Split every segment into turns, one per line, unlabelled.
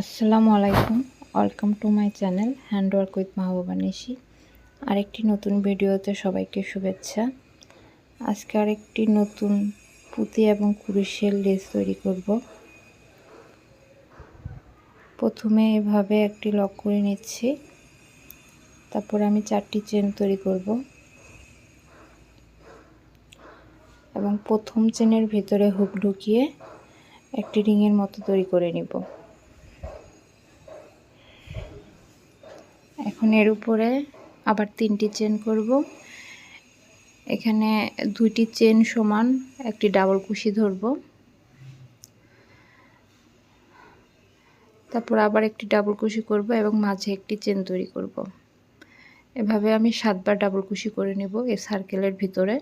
আসসালামু আলাইকুম। Welcome to my channel handwork with Mahbuba Nishi আরেকটি নতুন ভিডিওতে সবাইকে শুভেচ্ছা। আজকে আরেকটি নতুন পুঁতি এবং কুরুশের লেস তৈরি করব। প্রথমে এভাবে একটি লক করে নিচ্ছি। তারপর আমি চারটি চেন তৈরি করব। এবং প্রথম চেনের ভেতরে হুক ঢুকিয়ে একটি রিংয়ের মতো তৈরি করে নিব। এখন এর উপরে আবার তিনটি চেন করব। এখানে দুইটি চেন সমান, একটি ডাবল কুশি ধরব। তারপর আবার একটি ডাবল কুশি করব এবং মাঝে একটি চেন তৈরি করব। এভাবে আমি সাতবার ডাবল কুশি করে নিব এই সার্কেলের ভিতরে।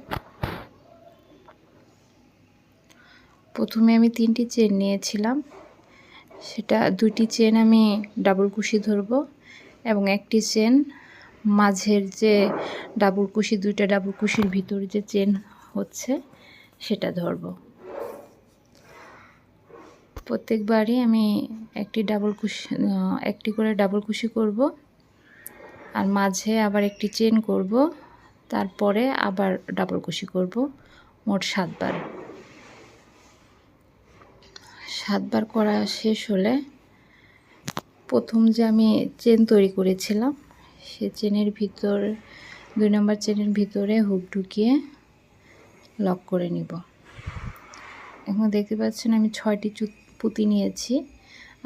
প্রথমে আমি তিনটি চেন নিয়েছিলাম। সেটা দুইটি চেন আমি ডাবল কুশি ধরবো। এবং একটি চেন, মাঝের যে ডাবল কুশি দুইটা ডাবল কুশির ভিতর যে চেন হচ্ছে, সেটা ধরব। প্রত্যেকবারই আমি একটি ডাবল কুশি একটি করে ডাবল কুশি করব, আর মাঝে আবার একটি চেন করব, তারপরে আবার ডাবল কুশি করব, মোট সাতবার। সাতবার করা শেষ হলে প্রথম যে আমি চেন তৈরি করেছিলাম, সে চেনের ভিতর, দুই নম্বর চেনের ভিতরে হুক ঢুকিয়ে লক করে নিব। এখন দেখতে পাচ্ছেন আমি ছয়টি পুঁতি নিয়েছি।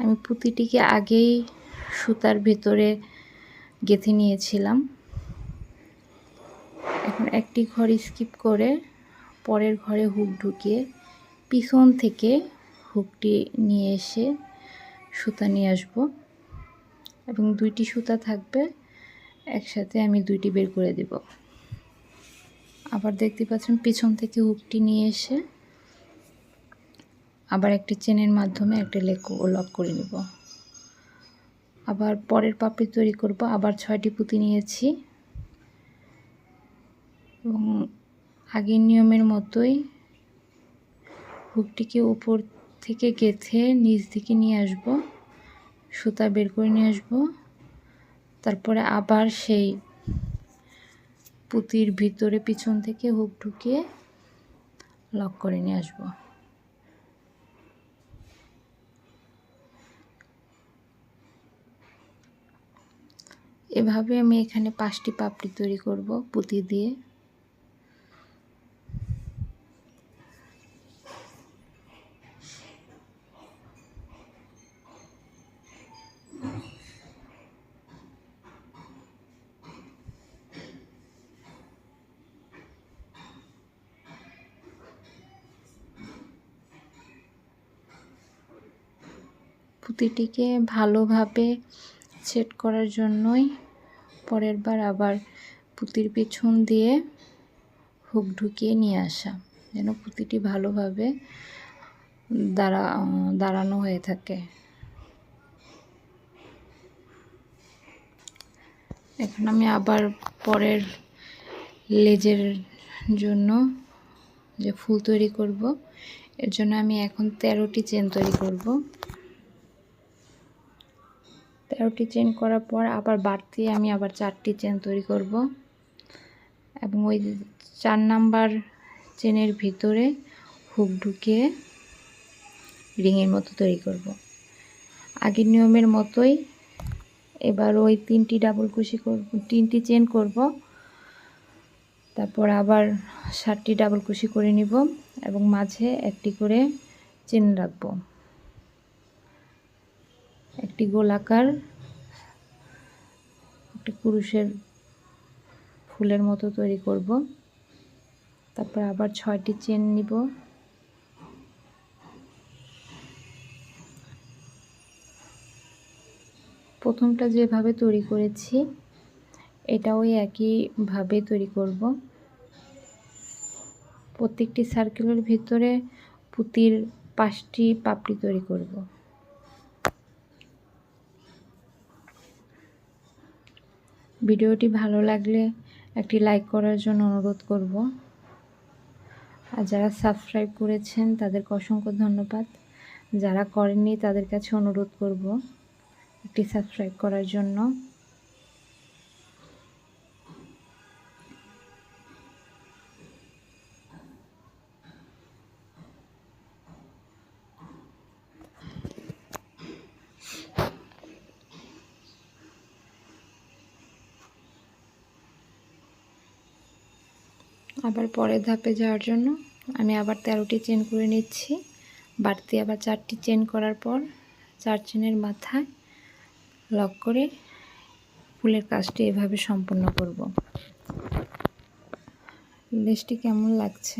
আমি পুঁতিটিকে আগেই সুতার ভেতরে গেঁথে নিয়েছিলাম। এখন একটি ঘর স্কিপ করে পরের ঘরে হুক ঢুকিয়ে পিছন থেকে হুকটি নিয়ে এসে সুতা নিয়ে আসব। এবং দুইটি সুতা থাকবে। একসাথে আমি দুইটি বের করে দেব। আবার দেখতে পাচ্ছেন পিছন থেকে হুকটি নিয়ে এসে আবার একটি চেনের মাধ্যমে একটা লেক লক করে নেব। আবার পরের পাপড়ি তৈরি করব। আবার ছয়টি পুঁতি নিয়েছি। এবং আগের নিয়মের মতোই হুকটিকে উপর থেকে গেথে নিচ দিকে নিয়ে আসব। সুতা বের করে নিয়ে আসব। তারপরে আবার সেই পুঁতির ভিতরে পিছন থেকে হুক ঢুকিয়ে লক করে নিয়ে আসব। এভাবে আমি এখানে পাঁচটি পাপড়ি তৈরি করব পুঁতি দিয়ে। পুঁতিটিকে ভালোভাবে সেট করার জন্যই পরের বার আবার পুঁতির পিছন দিয়ে হুক ঢুকিয়ে নিয়ে আসা, যেন পুঁতিটি ভালোভাবে দাঁড়া, দাঁড়ানো হয়ে থাকে। এখন আমি আবার পরের লেজের জন্য যে ফুল তৈরি করব, এর জন্য আমি এখন তেরোটি চেন তৈরি করব। তেরোটি চেন করার পর আবার বাড়তি আমি আবার চারটি চেন তৈরি করব। এবং ওই চার নাম্বার চেনের ভিতরে হুক ঢুকিয়ে রিংয়ের মতো তৈরি করব। আগের নিয়মের মতোই এবার ওই তিনটি ডাবল কুশি করব তিনটি চেন করব। তারপর আবার ষাটটি ডাবল কুশি করে নিব এবং মাঝে একটি করে চেন রাখব। একটি গোলাকার, একটি পুরুষের ফুলের মতো তৈরি করব। তারপর আবার ছয়টি চেন নিব। প্রথমটা যেভাবে তৈরি করেছি, এটাও একইভাবে তৈরি করব। প্রত্যেকটি সার্কেলের ভিতরে পুঁতির পাঁচটি পাপড়ি তৈরি করব। ভিডিওটি ভালো লাগলে একটি লাইক করার জন্য অনুরোধ করব। আর যারা সাবস্ক্রাইব করেছেন, তাদেরকে অসংখ্য ধন্যবাদ। যারা করেননি, তাদের কাছে অনুরোধ করব একটি সাবস্ক্রাইব করার জন্য। আবার পরের ধাপে যাওয়ার জন্য আমি আবার তেরোটি চেন করে নিচ্ছি। বাড়তি আবার চারটি চেন করার পর চার চেনের মাথায় লক করে ফুলের কাজটি এভাবে সম্পূর্ণ করব। লেসটি কেমন লাগছে?